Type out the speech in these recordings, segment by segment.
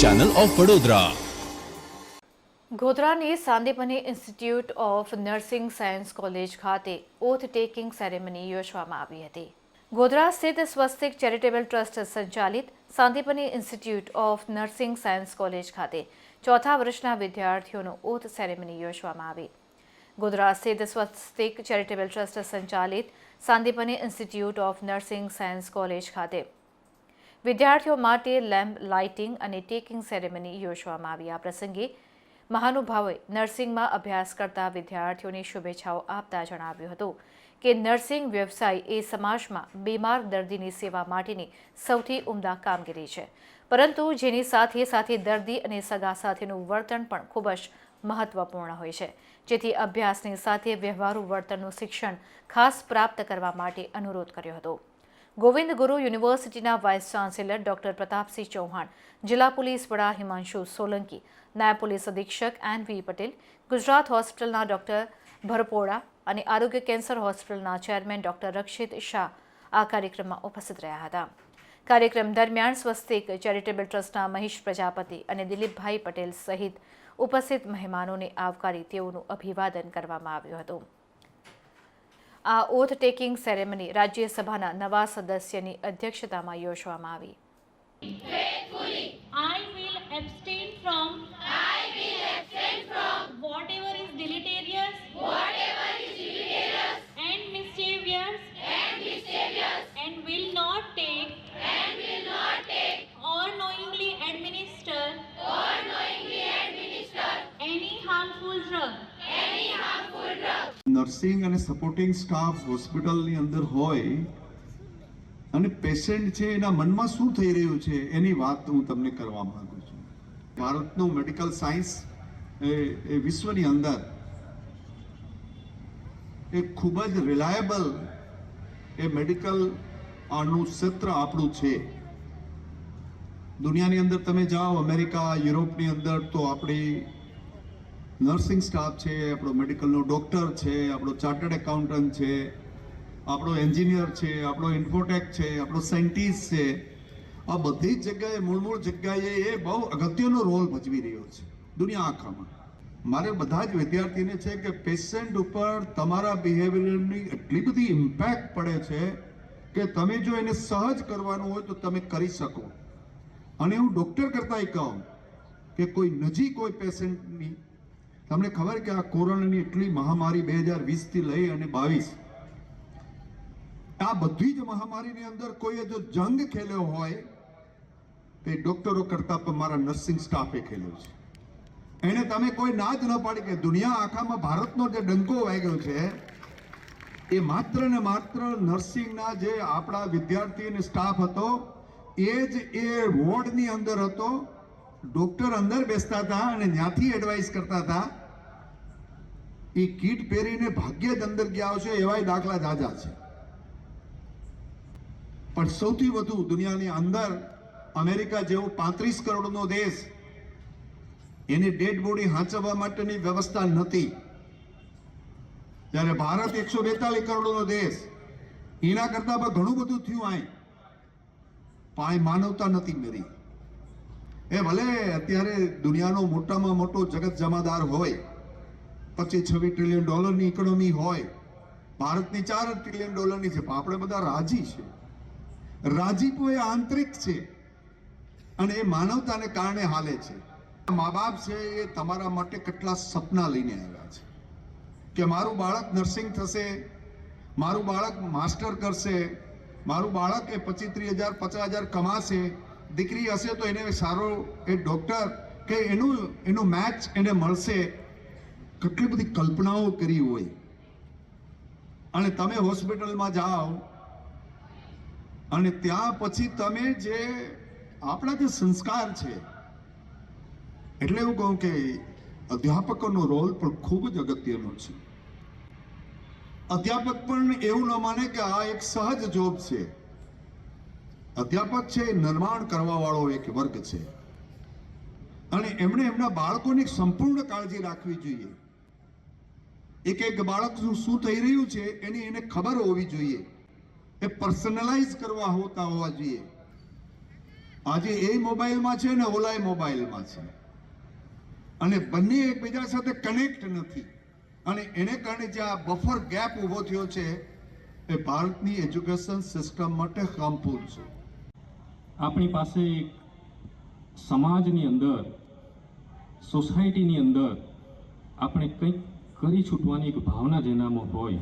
Channel of Vadodara ગોધરાની Sandipani institute of nursing science college ખાતે oath taking ceremony યોજવામાં આવી હતી. ગોધરા સ્થિત સ્વસ્તિક ચેરિટેબલ ટ્રસ્ટ સંચાલિત Sandipani institute of nursing science college ખાતે ચોથા વર્ષના વિદ્યાર્થીઓનો ઓથ સેરેમની યોજવામાં આવી. ગોધરા સ્થિત સ્વસ્તિક ચેરિટેબલ ટ્રસ્ટ સંચાલિત Sandipani institute of nursing science college ખાતે વિદ્યાર્થીઓ માટે લેમ્પ લાઇટિંગ અને ટેકિંગ સેરેમની યોજવામાં આવી. આ પ્રસંગે મહાનુભાવોએ નર્સિંગમાં અભ્યાસ કરતા વિદ્યાર્થીઓને શુભેચ્છાઓ આપતા જણાવ્યું હતું કે નર્સિંગ વ્યવસાય એ સમાજમાં બીમાર દર્દીની સેવા માટેની સૌથી ઉમદા કામગીરી છે. પરંતુ જેની સાથે સાથે દર્દી અને સગા સાથેનું વર્તન પણ ખૂબ જ મહત્વપૂર્ણ હોય છે. જેથી અભ્યાસની સાથે વ્યવહારુ વર્તનનું શિક્ષણ ખાસ પ્રાપ્ત કરવા માટે અનુરોધ કર્યો હતો. ગોવિંદ ગુરુ યુનિવર્સિટીના vice chancellor doctor Pratapsinh Chauhan, જિલ્લા પોલીસ વડા હિમાંશુ સોલંકી, નાયબ પોલીસ અધિક્ષક એન વી પટેલ, ગુજરાત હોસ્પિટલના ડોક્ટર ભરપોડા અને આરોગ્ય કેન્સર હોસ્પિટલના ચેરમેન ડોક્ટર રક્ષિત શાહ આ કાર્યક્રમમાં ઉપસ્થિત રહ્યા હતા. કાર્યક્રમ દરમિયાન સ્વસ્તિક ચેરિટેબલ ટ્રસ્ટના મહેશ પ્રજાપતિ અને દિલીપભાઈ પટેલ સહિત ઉપસ્થિત મહેમાનોને આવકારી તેઓનું અભિવાદન કરવામાં આવ્યું હતું. આ ઓથ ટેકિંગ સેરેમની રાજ્યસભાના નવા સદસ્યની અધ્યક્ષતામાં યોજવામાં આવી. નર્સિંગ અને સપોર્ટિંગ સ્ટાફ હોસ્પિટલની અંદર હોય, અને પેશન્ટ છે એના મનમાં શું થઈ રહ્યું છે, એની વાત હું તમને કરવા માંગુ છું. ભારતનું મેડિકલ સાયન્સ એ વિશ્વની અંદર એ ખૂબ જ રિલાયબલ એ મેડિકલ આનું ક્ષેત્ર આપણું છે. દુનિયાની અંદર તમે જાઓ, અમેરિકા, યુરોપની અંદર તો આપણી નર્સિંગ સ્ટાફ છે, આપણો મેડિકલનો ડૉક્ટર છે, આપણો ચાર્ટર્ડ એકાઉન્ટન્ટ છે, આપણો એન્જિનિયર છે, આપણો ઇન્ફોટેક છે, આપણો સાયન્ટિસ્ટ છે. આ બધી જ જગ્યાએ મૂળ મૂળ જગ્યાએ એ બહુ અગત્યનો રોલ ભજવી રહ્યો છે દુનિયા આખામાં. મારે બધા જ વિદ્યાર્થીને છે કે પેશન્ટ ઉપર તમારા બિહેવિયરની એટલી બધી ઇમ્પેક્ટ પડે છે કે તમે જો એને સહજ કરવાનું હોય તો તમે કરી શકો. અને હું ડૉક્ટર કરતાંય કહું કે કોઈ નજીક કોઈ પેશન્ટની તમને ખબર કે આ કોરોનાની એટલી મહામારી બે હજાર વીસથી લઈ અને બાવીસ? આ બધી જ મહામારીની અંદર કોઈએ જો જંગ ખેલ્યો હોય, તે ડોક્ટરો કરતા પણ મારા નર્સિંગ સ્ટાફે ખેલ્યો છે. એને તમે કોઈ ના જ ન પાડી કે દુનિયા આખામાં ભારતનો જે ડંકો વાગ્યો છે, એ માત્ર ને માત્ર નર્સિંગના જે આપણા વિદ્યાર્થી અને સ્ટાફ હતો, એ જ એ વોર્ડની અંદર હતો. ડોક્ટર અંદર બેસતા હતા અને ત્યાંથી એડવાઇસ કરતા હતા. એ કીટ પહેરીને ભાગ્યે જ અંદર ગયા હશે એવાય દાખલા જાજા છે. પણ સૌથી વધુ દુનિયાની અંદર અમેરિકા જેવો પાંત્રીસ કરોડનો દેશ એની ડેડ બોડી હાંચવવા માટેની વ્યવસ્થા નથી જ્યારે ભારત એકસો બેતાલીસ કરોડનો દેશ, એના કરતા પણ ઘણું બધું થયું આય. પાય માનવતા નથી મેરી. એ ભલે અત્યારે દુનિયાનો મોટામાં મોટો જગત જમાદાર હોય પચીસ છવ્વીસ ટ્રિલિયન ડોલરની ઇકોનોમી હોય, ભારતની ચાર ટ્રિલિયન ડોલરની છે, પણ આપણે બધા રાજી છે. રાજીપો એ આંતરિક છે અને એ માનવતાને કારણે હાલે છે. મા બાપ છે એ તમારા માટે કેટલા સપના લઈને આવ્યા છે. કે મારું બાળક નર્સિંગ થશે, મારું બાળક માસ્ટર કરશે, મારું બાળક એ પચીસ ત્રીસ હજાર, પચાસ હજાર કમાશે, દીકરી હશે તો એને સારો એ ડૉક્ટર કે એનું એનું મેચ એને મળશે કેટલી બધી કલ્પનાઓ કરી હોય. અને તમે હોસ્પિટલમાં જાઓ, અને ત્યાં પછી તમે જે આપણા જે સંસ્કાર છે, એટલે હું કહું કે અધ્યાપકોનો રોલ પણ ખૂબ જ અગત્યનો છે. અધ્યાપક પણ એવું ન માને કે આ એક સહજ જોબ છે. અધ્યાપક છે એ નિર્માણ કરવા વાળો એક વર્ગ છે. અને એમણે એમના બાળકોની સંપૂર્ણ કાળજી રાખવી જોઈએ. એક એક બાળકનું શું થઈ રહ્યું છે એની એને ખબર હોવી જોઈએ. એ પર્સનલાઇઝ કરવા હોતા હોવા જોઈએ. આજે એ મોબાઈલમાં છે ને ઓલાય મોબાઈલમાં છે. અને બંને એકબીજા સાથે કનેક્ટ નથી. અને એને કારણે જે આ બફર ગેપ ઊભો થયો છે, એ ભારતની એજ્યુકેશન સિસ્ટમ માટે હાર્મફુલ છે. આપણી પાસે એક સમાજની અંદર સોસાયટીની અંદર આપણે કંઈક કરી છૂટવાની એક ભાવના જેનામાં હોય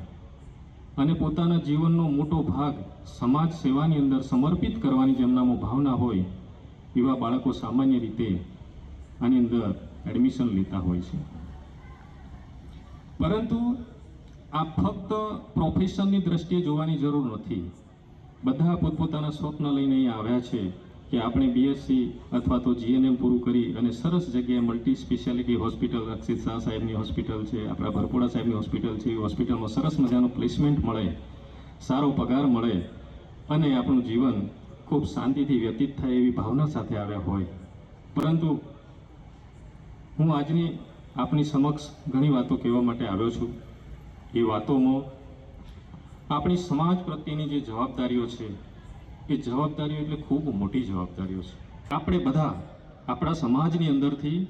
અને પોતાના જીવનનો મોટો ભાગ સમાજ સેવાની અંદર સમર્પિત કરવાની જેમનામાં ભાવના હોય એવા બાળકો સામાન્ય રીતે આની અંદર એડમિશન લેતા હોય છે. પરંતુ આ ફક્ત પ્રોફેશનની દ્રષ્ટિએ જોવાની જરૂર નથી. બધા પોતપોતાના સ્વપ્ન લઈને અહીંયા આવ્યા છે. કે આપણે બીએસસી અથવા તો જીએનએમ પૂરું કરી અને સરસ જગ્યાએ multi specialty hospital Rakshit Shah સાહેબની હોસ્પિટલ છે, આપણા ભરપોડા સાહેબની હોસ્પિટલ છે એ હોસ્પિટલમાં સરસ મજાનું પ્લેસમેન્ટ મળે, સારો પગાર મળે અને આપણું જીવન ખૂબ શાંતિથી વ્યતીત થાય એવી ભાવના સાથે આવ્યા હોય. પરંતુ હું આજની આપની સમક્ષ ઘણી વાતો કહેવા માટે આવ્યો છું. એ વાતોમાં આપણી સમાજ પ્રત્યેની જે જવાબદારીઓ છે એ જવાબદારીઓ એટલે ખૂબ મોટી જવાબદારીઓ છે. આપણે બધા આપણા સમાજની અંદરથી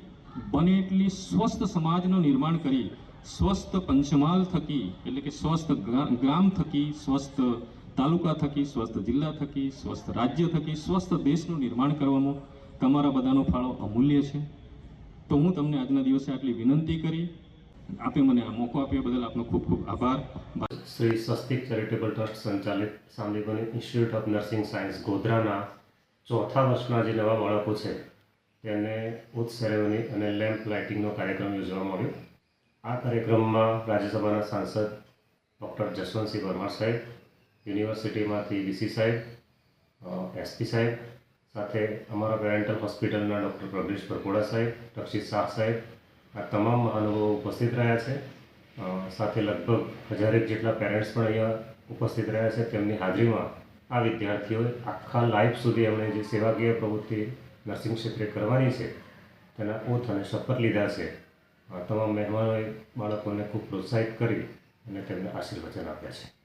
બને એટલી સ્વસ્થ સમાજનું નિર્માણ કરી, સ્વસ્થ પંચમાલ થકી, એટલે કે સ્વસ્થ ગ્રામ થકી, સ્વસ્થ તાલુકા થકી, સ્વસ્થ જિલ્લા થકી, સ્વસ્થ રાજ્ય થકી, સ્વસ્થ દેશનું નિર્માણ કરવામાં તમારા બધાનો ફાળો અમૂલ્ય છે. તો હું તમને આજના દિવસે આટલી વિનંતી કરી. આપે મને આ મોકો આપ્યો બદલ આપનો ખૂબ ખૂબ આભાર. શ્રી સ્વસ્તિક ચેરિટેબલ ટ્રસ્ટ સંચાલિત Sandipani institute of nursing science ગોધરાના ચોથા વર્ષના જે નવા બાળકો છે, તેમને ઉચ્ચ સેરેમની અને લેમ્પ લાઇટિંગનો કાર્યક્રમ યોજવામાં આવ્યો. આ કાર્યક્રમમાં રાજ્યસભાના સાંસદ ડૉક્ટર જસવંતસિંહ પરમાર સાહેબ, યુનિવર્સિટીમાંથી વીસી સાહેબ એસપી સાહેબ, સાથે અમારા પેરેન્ટલ હોસ્પિટલના ડૉક્ટર પ્રજ્ઞેશ પરપોડા સાહેબ રક્ષિત શાહ સાહેબ, આ તમામ મહાનુભાવો ઉપસ્થિત રહ્યા છે. સાથે લગભગ હજારેક જેટલા પેરેન્ટ્સ પણ અહીંયા ઉપસ્થિત રહ્યા છે. તેમની હાજરીમાં આ વિદ્યાર્થીઓએ આખા લાઈફ સુધી એમણે જે સેવાકીય પ્રવૃત્તિ નર્સિંગ ક્ષેત્રે કરવાની છે, તેના ઓથ અને શપથ લીધા છે. તમામ મહેમાનોએ બાળકોને ખૂબ પ્રોત્સાહિત કરી અને તેમને આશીર્વચન આપ્યા છે.